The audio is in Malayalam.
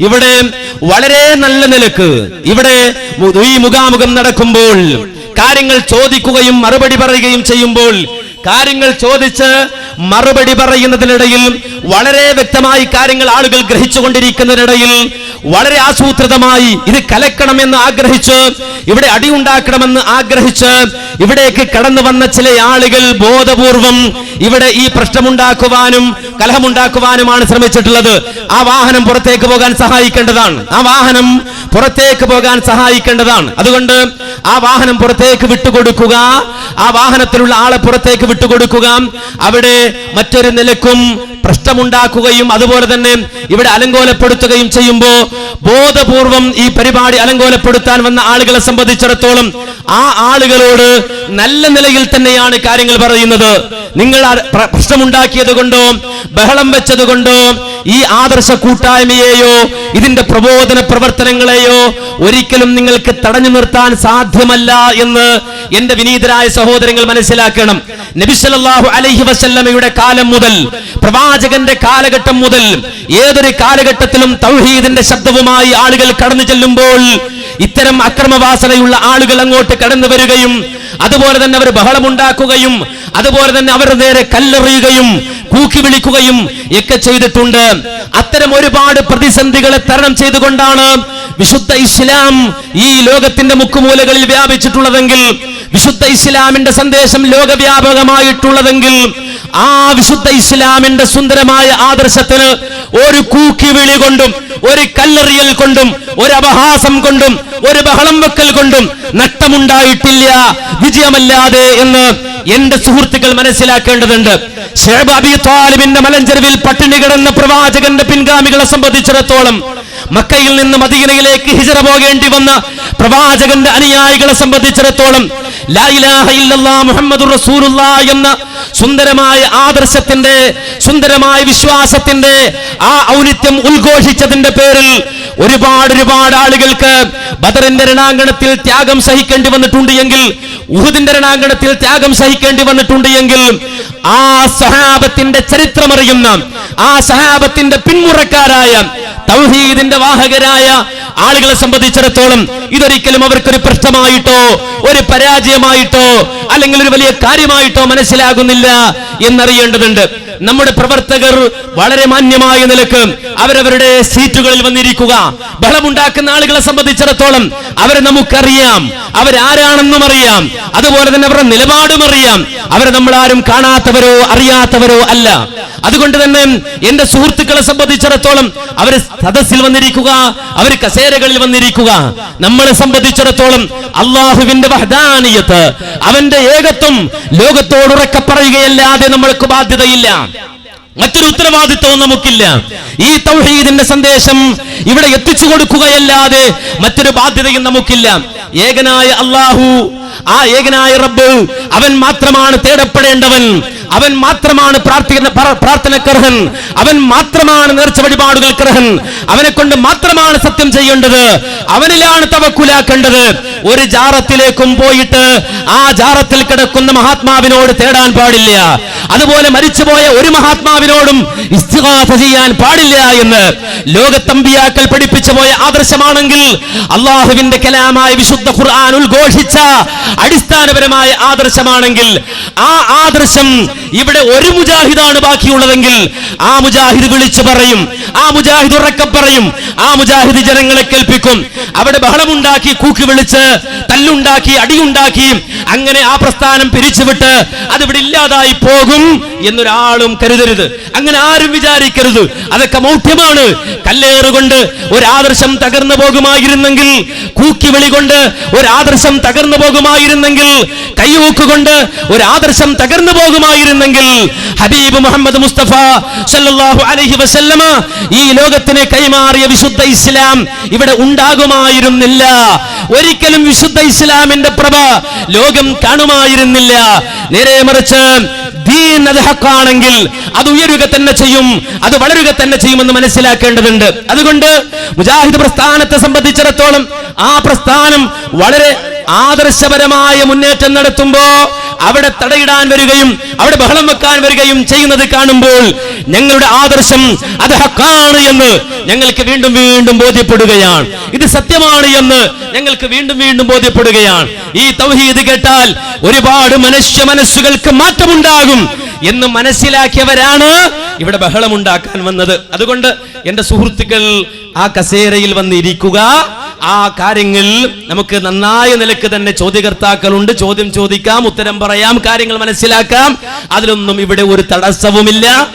ഇവിടെ വളരെ നല്ല നിലയ്ക്ക് ഇവിടെ ഈ മുഖാമുഖം നടക്കുമ്പോൾ കാര്യങ്ങൾ ചോദിക്കുകയും മറുപടി പറയുകയും ചെയ്യുമ്പോൾ കാര്യങ്ങൾ ചോദിച്ച് മറുപടി പറയുന്നതിനിടയിൽ വളരെ വ്യക്തമായി കാര്യങ്ങൾ ആളുകൾ ഗ്രഹിച്ചുകൊണ്ടിരിക്കുന്നതിനിടയിൽ വളരെ ആസൂത്രിതമായി ഇത് കലക്കണമെന്ന് ആഗ്രഹിച്ച് ഇവിടെ അടിയുണ്ടാക്കണമെന്ന് ആഗ്രഹിച്ച് ഇവിടേക്ക് കടന്നു വന്ന ചില ആളുകൾ ബോധപൂർവം ഇവിടെ ഈ പ്രശ്നമുണ്ടാക്കുവാനും കലഹമുണ്ടാക്കുവാനുമാണ് ശ്രമിച്ചിട്ടുള്ളത്. ആ വാഹനം പുറത്തേക്ക് പോകാൻ സഹായിക്കേണ്ടതാണ്. ആ വാഹനം പുറത്തേക്ക് പോകാൻ സഹായിക്കേണ്ടതാണ്. അതുകൊണ്ട് ആ വാഹനം പുറത്തേക്ക് വിട്ടുകൊടുക്കുക ആ വാഹനത്തിലുള്ള ആളെ പുറത്തേക്ക് വിട്ടുകൊടുക്കുക. അവിടെ മറ്റൊരു നിലക്കും പ്രശ്നമുണ്ടാക്കുകയും അതുപോലെ തന്നെ ഇവിടെ അലങ്കോലപ്പെടുത്തുകയും ചെയ്യുമ്പോൾ ബോധപൂർവം ഈ പരിപാടി അലങ്കോലപ്പെടുത്താൻ വന്ന ആളുകളെ സംബന്ധിച്ചിടത്തോളം ആ ആളുകളോട് നല്ല നിലയിൽ തന്നെയാണ് കാര്യങ്ങൾ പറയുന്നത്. നിങ്ങൾ പ്രശ്നമുണ്ടാക്കിയത് കൊണ്ടോ ബഹളം വെച്ചത് കൊണ്ടോ ഈ ആദർശ കൂട്ടായ്മയെയോ ഇതിന്റെ പ്രബോധന പ്രവർത്തനങ്ങളെയോ ഒരിക്കലും നിങ്ങൾക്ക് തടഞ്ഞു നിർത്താൻ സാധ്യമല്ല എന്ന് എന്റെ വിനീതരായ സഹോദരങ്ങൾ മനസ്സിലാക്കണം. നബിസല്ലാഹു അലൈഹി വസല്ലമയുടെ കാലം മുതൽ പ്രവാചകന്റെ കാലഘട്ടം മുതൽ ഏതൊരു കാലഘട്ടത്തിലും തൗഹീദിന്റെ ശബ്ദവുമായി ആളുകൾ കടന്നു ചെല്ലുമ്പോൾ ഇത്തരം അക്രമവാസനയുള്ള ആളുകൾ അങ്ങോട്ട് കടന്നു വരികയും അതുപോലെ തന്നെ അവർ ബഹളമുണ്ടാക്കുകയും അതുപോലെ തന്നെ അവരുടെ നേരെ കല്ലെറിയുകയും കൂക്കി വിളിക്കുകയും ഒക്കെ ചെയ്തിട്ടുണ്ട്. അത്തരം ഒരുപാട് പ്രതിസന്ധികളെ തരണം ചെയ്തുകൊണ്ടാണ് വിശുദ്ധ ഇസ്ലാം ഈ ലോകത്തിന്റെ മുക്കുമൂലകളിൽ വ്യാപിച്ചിട്ടുള്ളതെങ്കിൽ വിശുദ്ധ ഇസ്ലാമിന്റെ സന്ദേശം ലോകവ്യാപകമായിട്ടുള്ളതെങ്കിൽ ആ വിശുദ്ധ ഇസ്ലാമിന്റെ സുന്ദരമായ ആദർശത്തിന് ഒരു കൂക്കി വിളി കൊണ്ടും ഒരു കല്ലെറിയൽ കൊണ്ടും ഒരു അപഹാസം കൊണ്ടും ഒരു ബഹളം വെക്കൽ കൊണ്ടും നഷ്ടമുണ്ടായിട്ടില്ല വിജയമല്ലാതെ എന്ന് എന്റെ സുഹൃത്തുക്കൾ മനസ്സിലാക്കേണ്ടതുണ്ട്. ഷേബ് അബി താലിബിന്റെ മലഞ്ചെരുവിൽ പട്ടിണി കിടന്ന പ്രവാചകന്റെ പിൻഗാമികളെ സംബന്ധിച്ചിടത്തോളം മക്കയിൽ നിന്ന് മദീനയിലേക്ക് ഹിജറ പോകേണ്ടി വന്ന പ്രവാചകന്റെ അനുയായികളെ സംബന്ധിച്ചിടത്തോളം മുഹമ്മദുർ റസൂലുള്ളാ എന്ന സുന്ദരമായ ആദർശത്തിന്റെ സുന്ദരമായ വിശ്വാസത്തിന്റെ ആ ഔന്നിത്യം ഉദ്ഘോഷിച്ചതിന്റെ പേരിൽ ഒരുപാട് ഒരുപാട് ആളുകൾക്ക് ബദറിന്റെ രണാങ്കണത്തിൽ ത്യാഗം സഹിക്കേണ്ടി വന്നിട്ടുണ്ട് എങ്കിൽ ഉഹുദിന്റെ രണാങ്കണത്തിൽ ത്യാഗം സഹിക്കേണ്ടി വന്നിട്ടുണ്ട് എങ്കിൽ ആ സഹാബത്തിന്റെ ചരിത്രമറിയുന്ന ആ സഹാബത്തിന്റെ പിന്മുറക്കാരായ തൗഹീദിന്റെ വാഹകരായ ആളുകളെ സംബന്ധിച്ചിടത്തോളം ഇതൊരിക്കലും അവർക്കൊരു പ്രശ്നമായിട്ടോ ഒരു പരാജയമായിട്ടോ അല്ലെങ്കിൽ ഒരു വലിയ കാര്യമായിട്ടോ മനസ്സിലാകുന്നില്ല എന്നറിയേണ്ടതുണ്ട്. നമ്മുടെ പ്രവർത്തകർ വളരെ മാന്യമായ നിലയ്ക്ക് അവരവരുടെ സീറ്റുകളിൽ വന്നിരിക്കുക. ബഹളമുണ്ടാക്കുന്ന ആളുകളെ സംബന്ധിച്ചിടത്തോളം അവരെ നമുക്കറിയാം. അവരാരാണെന്നും അറിയാം. അതുപോലെ തന്നെ അവരുടെ നിലപാടും അറിയാം. അവരെ നമ്മൾ ആരും കാണാത്തവരോ അറിയാത്തവരോ അല്ല. അതുകൊണ്ട് തന്നെ എന്റെ സുഹൃത്തുക്കളെ സംബന്ധിച്ചിടത്തോളം അവർ സദസ്സിൽ വന്നിരിക്കുക അവർ കസേരകളിൽ വന്നിരിക്കുക. നമ്മളെ സംബന്ധിച്ചിടത്തോളം അള്ളാഹുവിന്റെ വഹദാനിയത്ത് അവന്റെ ഏകത്വം ലോകത്തോടുറക്കെ പറയുകയല്ലാതെ നമ്മൾക്ക് ബാധ്യതയില്ല. മറ്റൊരു ഉത്തരവാദിത്വവും നമുക്കില്ല. ഈ തൗഹീദിന്റെ സന്ദേശം ഇവിടെ എത്തിച്ചു കൊടുക്കുകയല്ലാതെ മറ്റൊരു ബാധ്യതയും നമുക്കില്ല. ഏകനായ അള്ളാഹു ആ ഏകനായ റബ്ബ് അവൻ മാത്രമാണ് തേടപ്പെടേണ്ടവൻ. അവൻ മാത്രമാണ് പ്രാർത്ഥന പ്രാർത്ഥനക്കർഹൻ. അവൻ മാത്രമാണ് നേർച്ച വഴിപാടുകൾക്കർഹൻ. അവനെ കൊണ്ട് മാത്രമാണ് സത്യം ചെയ്യേണ്ടത്. അവനിലാണ് തവക്കുലാക്കേണ്ടത്. ഒരു ജാറത്തിലേക്കും പോയിട്ട് ആ ജാറത്തിൽ കിടക്കുന്ന മഹാത്മാവിനോട് തേടാൻ പാടില്ല. അതുപോലെ മരിച്ചുപോയ ഒരു മഹാത്മാവിനോടും ഇസ്തിഹാസ ചെയ്യാൻ പാടില്ല എന്ന് ലോകത്തമ്പിയാക്കൾ പഠിപ്പിച്ചു പോയ ആദർശമാണെങ്കിൽ അള്ളാഹുവിന്റെ കലാമായ വിശുദ്ധ ഖുർആൻ ഉദ്ഘോഷിച്ച അടിസ്ഥാനപരമായ ആദർശമാണെങ്കിൽ ആ ആദർശം ഇവിടെ ഒരു മുജാഹിദാണ് ബാക്കിയുള്ളതെങ്കിൽ ആ മുജാഹിദ് വിളിച്ചു പറയും ആ മുജാഹിദ് ഉറക്ക പറയും ആ മുജാഹിദ് ജനങ്ങളെ കേൾപ്പിക്കും. അവിടെ ബഹളമുണ്ടാക്കി കൂക്കി വിളിച്ച് തല്ലുണ്ടാക്കി അടിയുണ്ടാക്കി അങ്ങനെ ആ പ്രസ്ഥാനം പിരിച്ചുവിട്ട് അതിവിടെ ഇല്ലാതായി പോകും എന്നൊരാളും കരുതരുത്. അങ്ങനെ ആരും വിചാരിക്കരുത്. അതൊക്കെ മൗഢ്യമാണ്. കല്ലേറുകൊണ്ട് ഒരു ആദർശം തകർന്നു പോകുമായിരുന്നെങ്കിൽ വിളികൊണ്ട് ഒരു ആദർശം തകർന്നു പോകുമായിരുന്നെങ്കിൽ കൈയൂക്കുകൊണ്ട് ഒരു ആദർശം തകർന്നു പോകുമായിരുന്നെങ്കിൽ ഹബീബ് മുഹമ്മദ് മുസ്തഫ സല്ലല്ലാഹു അലൈഹി വസല്ലമ ഈ ലോകത്തിന് കൈമാറിയ വിശുദ്ധ ഇസ്ലാം ഇവിടെ ഉണ്ടാകുമായിരുന്നില്ല. ഒരിക്കലും വിശുദ്ധ ഇസ്ലാമിന്റെ പ്രഭ ലോകം കാണുമായിരുന്നില്ല. നേരെ മറിച്ച് ദീൻ അത് ഹക്കാണെങ്കിൽ അത് ഉയരുക തന്നെ ചെയ്യും അത് വളരുക തന്നെ ചെയ്യുമെന്ന് മനസ്സിലാക്കേണ്ടതുണ്ട്. അതുകൊണ്ട് മുജാഹിദ് പ്രസ്ഥാനത്തെ സംബന്ധിച്ചിടത്തോളം ആ പ്രസ്ഥാനം വളരെ ആദർശപരമായ മുന്നേറ്റം നടത്തുമ്പോ അവിടെ തടയിടാൻ വരികയും അവിടെ ബഹളം വെക്കാൻ വരികയും ചെയ്യുന്നത് കാണുമ്പോൾ ഞങ്ങളുടെ ആദർശം അത് ഹക്കാണ് എന്ന് ഞങ്ങൾക്ക് വീണ്ടും വീണ്ടും ബോധ്യപ്പെടുകയാണ്. ഇത് സത്യമാണ് എന്ന് ഞങ്ങൾക്ക് വീണ്ടും വീണ്ടും ബോധ്യപ്പെടുകയാണ്. ഈ തൗഹീദ് കേട്ടാൽ ഒരുപാട് മനുഷ്യ മനസ്സുകൾക്ക് മാറ്റമുണ്ടാകും എന്ന് മനസ്സിലാക്കിയവരാണ് ഇവിടെ ബഹളമുണ്ടാക്കാൻ വന്നത്. അതുകൊണ്ട് എന്റെ സുഹൃത്തുക്കൾ ആ കസേരയിൽ വന്നിരിക്കുക. ആ കാര്യങ്ങളിൽ നമുക്ക് നന്നായ നിലയ്ക്ക് തന്നെ ചോദ്യകർത്താക്കളുണ്ട്. ചോദ്യം ചോദിക്കാം ഉത്തരം പറയാം കാര്യങ്ങൾ മനസ്സിലാക്കാം. അതിലൊന്നും ഇവിടെ ഒരു തടസ്സവുമില്ല.